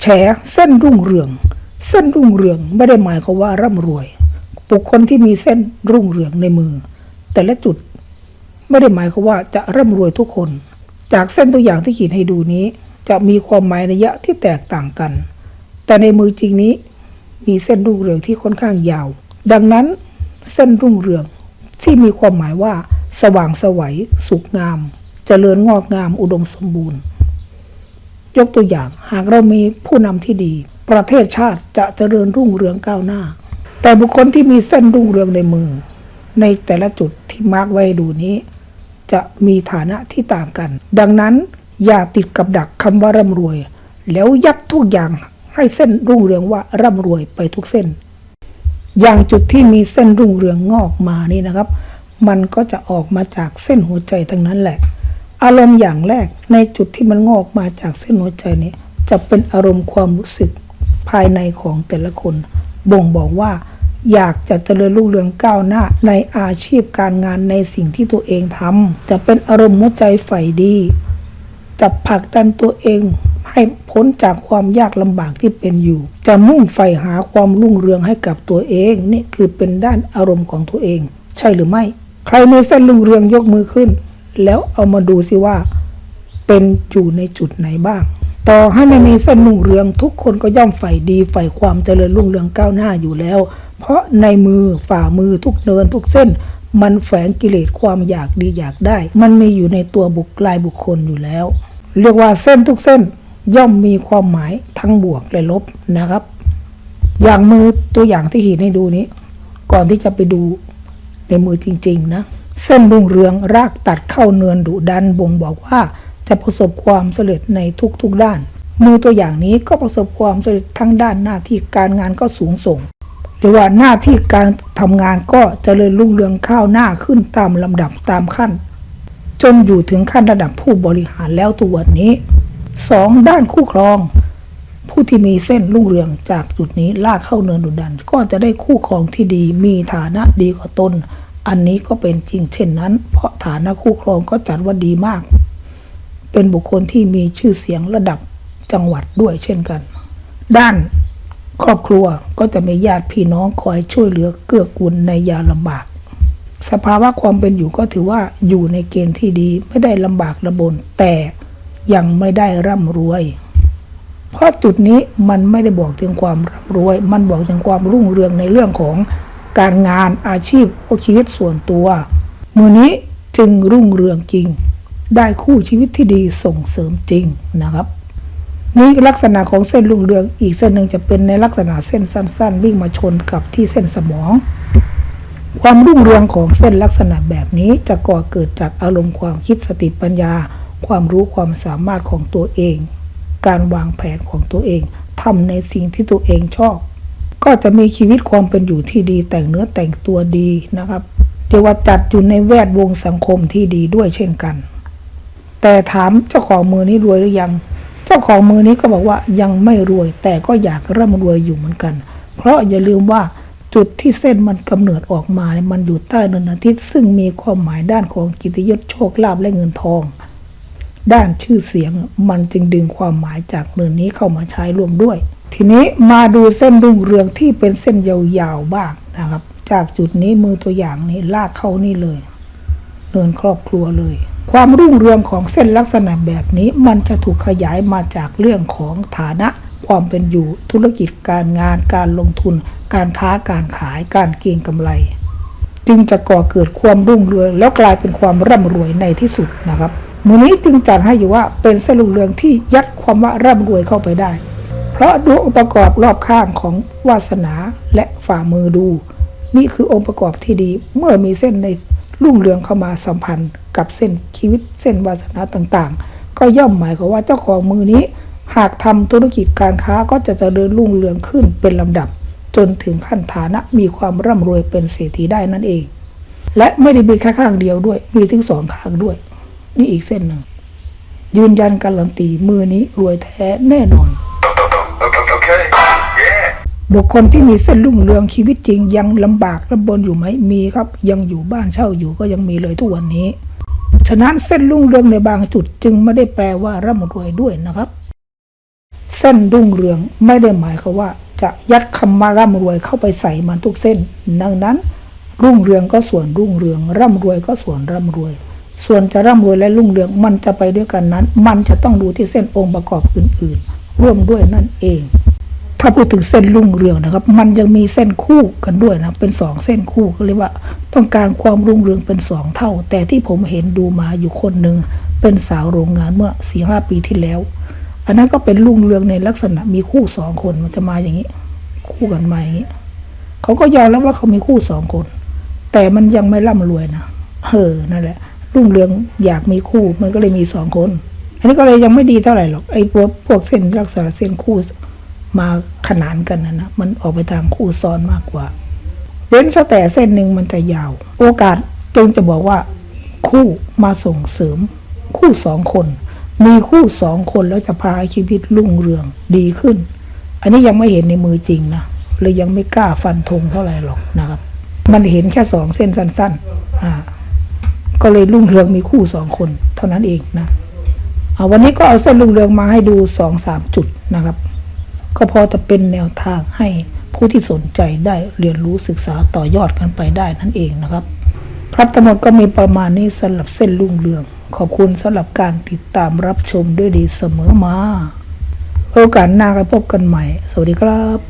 แฉเส้นรุ่งเรือง เส้นรุ่งเรืองไม่ได้หมายความว่าร่ำรวย บุคคลที่มีเส้นรุ่งเรืองในมือ แต่ละจุดไม่ได้หมายความว่าจะร่ำรวยทุกคน จากเส้นตัวอย่างที่ขีดให้ดูนี้ จะมีความหมายในยะที่แตกต่างกัน แต่ในมือจริงนี้ มีเส้นรุ่งเรืองที่ค่อนข้างยาว ดังนั้น เส้นรุ่งเรืองที่มีความหมายว่า สว่างสวัยสุขงามเจริญงอกงามอุดมสมบูรณ์ ยกตัวอย่าง หากเรามีผู้นำที่ดี ประเทศชาติจะเจริญรุ่งเรืองก้าวหน้า แต่บุคคลที่มีเส้นรุ่งเรืองในมือ ในแต่ละจุดที่มาร์กไว้ดูนี้ จะมีฐานะที่ต่างกัน ดังนั้นอย่าติดกับดักคำว่าร่ำรวย แล้วยัดทุกอย่างให้เส้นรุ่งเรืองว่าร่ำรวยไปทุกเส้น อย่างจุดที่มีเส้นรุ่งเรืองงอกมานี่นะครับ มันก็จะออกมาจากเส้นหัวใจทั้งนั้นแหละ อารมณ์อย่างแรกในจุดที่มันงอกมาจากเส้นหัวใจนี้ จะเป็นอารมณ์ความรู้สึกภายในของแต่ละคน บ่งบอกว่า อยากจะเจริญรุ่งเรืองก้าวหน้าในอาชีพการงานในสิ่งที่ตัวเองทำจะเป็นอารมณ์หัวใจใฝ่ดี จะผลักดันตัวเองให้พ้นจากความยากลำบากที่เป็นอยู่ จะมุ่งใฝ่หาความรุ่งเรืองให้กับตัวเองนี่คือเป็นด้านอารมณ์ของตัวเอง ใช่หรือไม่ ใครมีเส้นรุ่งเรืองยกมือขึ้น แล้วเอามาดูสิว่า เป็นอยู่ในจุดไหนบ้าง ต่อให้ไม่มีสนุ่เรืองทุกคนก็ย่อมใฝ่ดีใฝ่ความเจริญรุ่งเรืองก้าวหน้าอยู่แล้ว เพราะในมือฝ่ามือทุกเนินทุกเส้น มันแฝงกิเลสความอยากดีอยากได้ มันมีอยู่ในตัวบุคลายบุคคลอยู่แล้ว เรียกว่าเส้นทุกเส้นย่อมมีความหมายทั้งบวกและลบนะครับ อย่างมือตัวอย่างที่ขีดให้ดูนี้ ก่อนที่จะไปดูในมือจริง ๆ นะ เส้นรุ่งเรืองรากตัดเข้าเนินดุดันบ่งบอกว่า จะประสบความสำเร็จในทุกๆด้าน มือตัวอย่างนี้ก็ประสบความสำเร็จทั้งด้านหน้าที่การงานก็สูงส่งหรือว่าหน้าที่การทำงานก็เจริญรุ่งเรืองข้าวหน้าขึ้นตามลำดับตามขั้น จนอยู่ถึงขั้นระดับผู้บริหารแล้วตัวนี้สองด้านคู่ครอง ผู้ที่มีเส้นรุ่งเรืองจากจุดนี้ลากเข้าเนินดุดัน ก็จะได้คู่ครองที่ดีมีฐานะดีกว่าตน อันนี้ก็เป็นจริงเช่นนั้น เพราะฐานะคู่ครองก็จัดว่าดีมาก เป็นบุคคลที่มีชื่อเสียงระดับจังหวัดด้วยเช่นกัน ด้านครอบครัวก็จะมีญาติพี่น้องคอยช่วยเหลือเกื้อกูลในยามลำบาก สภาวะความเป็นอยู่ก็ถือว่าอยู่ในเกณฑ์ที่ดีไม่ได้ลำบากระบน แต่ยังไม่ได้ร่ำรวย เพราะจุดนี้มันไม่ได้บอกถึงความร่ำรวย มันบอกถึงความรุ่งเรืองในเรื่องของ การงานอาชีพโอชีวิตส่วนตัว มือนี้จึงรุ่งเรืองจริง ได้คู่ชีวิตที่ดีส่งเสริมจริงนะครับ นี่ลักษณะของเส้นรุ่งเรืองอีกเส้นหนึ่งจะเป็นในลักษณะเส้นสั้น ๆ วิ่งมาชนกับที่เส้นสมอง ความรุ่งเรืองของเส้นลักษณะแบบนี้จะก่อเกิดจากอารมณ์ความคิดสติปัญญา ความรู้ความสามารถของตัวเอง การวางแผนของตัวเองทำในสิ่งที่ตัวเองชอบ ก็จะมีชีวิตความเป็นอยู่ที่ดี แต่งเนื้อแต่งตัวดีนะครับเรียกว่าจัดอยู่ในแวดวงสังคมที่ดีด้วยเช่นกัน แต่ถามเจ้าของมือนี้รวยหรือยัง เจ้าของมือนี้ก็บอกว่ายังไม่รวย แต่ก็อยากร่ำรวยอยู่เหมือนกัน เพราะอย่าลืมว่าจุดที่เส้นมันกำเนิดออกมาเนี่ยมันอยู่ใต้เนินอาทิตย์ซึ่งมีความหมายด้านของกิตยศโชคลาภและเงินทอง ด้านชื่อเสียงมันจึงดึงความหมายจากเนินนี้เข้ามาใช้ร่วมด้วย ทีนี้มาดูเส้นรุ่งเรืองที่เป็นเส้นยาวๆบ้างนะครับ จากจุดนี้มือตัวอย่างนี้ลากเข้านี่เลยเนินครอบครัวเลย ความรุ่งเรืองของเส้นลักษณะแบบนี้มันจะถูกขยายมาจากเรื่องของฐานะ ความเป็นอยู่ธุรกิจการงานการลงทุน การค้าการขายการเก็งกำไร จึงจะก่อเกิดความรุ่งเรืองแล้วกลายเป็นความร่ำรวยในที่สุดนะครับมือนี้จึงจัดให้อยู่ว่าเป็นเส้นรุ่งเรืองที่ยัดความว่าร่ำรวยเข้าไปได้ ราะดูองค์ประกอบรอบข้างของวาสนาและฝ่ามือดู นี่คือองค์ประกอบที่ดีเมื่อมีเส้นในรุ่งเรืองเข้ามาสัมพันธ์กับเส้นชีวิตเส้นวาสนาต่างๆ ก็ย่อมหมายความว่าเจ้าของมือนี้ หากทำธุรกิจการค้าก็จะเจริญรุ่งเรืองขึ้นเป็นลำดับ จนถึงขั้นฐานะมีความร่ำรวยเป็นเศรษฐีได้นั่นเอง และไม่ได้มีแค่ข้างเดียวด้วย มีถึงสองข้างด้วย นี่อีกเส้นหนึ่งยืนยันการันตีมือนี้รวยแท้แน่นอน บุคคลที่มีเส้นรุ่งเรืองชีวิตจริงยังลำบากลำบนอยู่ไหมมีครับ ยังอยู่บ้านเช่าอยู่ก็ยังมีเลยทุกวันนี้ ฉะนั้นเส้นรุ่งเรืองในบางจุดจึงไม่ได้แปลว่าร่ำรวยด้วยนะครับ เส้นรุ่งเรืองไม่ได้หมายความว่า จะยัดคำมาร่ำรวยเข้าไปใส่มันทุกเส้น ดังนั้น รุ่งเรืองก็ส่วนรุ่งเรือง ร่ำรวยก็ส่วนร่ำรวย ส่วนจะร่ำรวยและรุ่งเรืองมันจะไปด้วยกันนั้น มันจะต้องดูที่เส้นองค์ประกอบอื่น ๆ ร่วมด้วยนั่นเอง ถ้าพูดถึงเส้นรุ่งเรืองนะครับ มันยังมีเส้นคู่กันด้วยนะเป็นสองเส้นคู่ก็เรียกว่า ต้องการความรุ่งเรืองเป็นสองเท่า แต่ที่ผมเห็นดูมาอยู่คนหนึ่งเป็นสาวโรงงานเมื่อสี่ห้าปีที่แล้ว อันนั้นก็เป็นรุ่งเรืองในลักษณะมีคู่สองคนมันจะมาอย่างนี้ คู่กันมาอย่างนี้เขาก็ยอมแล้วว่าเขามีคู่สองคน แต่มันยังไม่ร่ำรวยนะเออนั่นแหละ รุ่งเรืองอยากมีคู่มันก็เลยมีสองคน อันนี้ก็เลยยังไม่ดีเท่าไหร่หรอกไอ้พวกพวกเส้นลักษณะเส้นคู่ มาขนานกันนะนะมันออกไปทางคู่ซ้อนมากกว่า เว้นแต่เส้นหนึ่งมันจะยาว โอกาสจึงจะบอกว่า คู่มาส่งเสริม คู่สองคน มีคู่สองคนแล้วจะพาชีวิตรุ่งเรืองดีขึ้น อันนี้ยังไม่เห็นในมือจริงนะเลยยังไม่กล้าฟันธงเท่าไหร่หรอกนะครับ มันเห็นแค่สองเส้นสั้นๆอ่าก็เลยรุ่งเรืองมีคู่สองคน เท่านั้นเองนะเอาวันนี้ก็เอาเส้นรุ่งเรืองมาให้ดูสองสามจุดนะครับ ก็พอจะเป็นแนวทางให้ผู้ที่สนใจได้เรียนรู้ศึกษาต่อยอดกันไปได้นั่นเองนะครับ ครับทั้งหมดก็มีประมาณนี้สำหรับเส้นรุ่งเรือง ขอบคุณสำหรับการติดตามรับชมด้วยดีเสมอมา โอกาสหน้าก็พบกันใหม่ สวัสดีครับ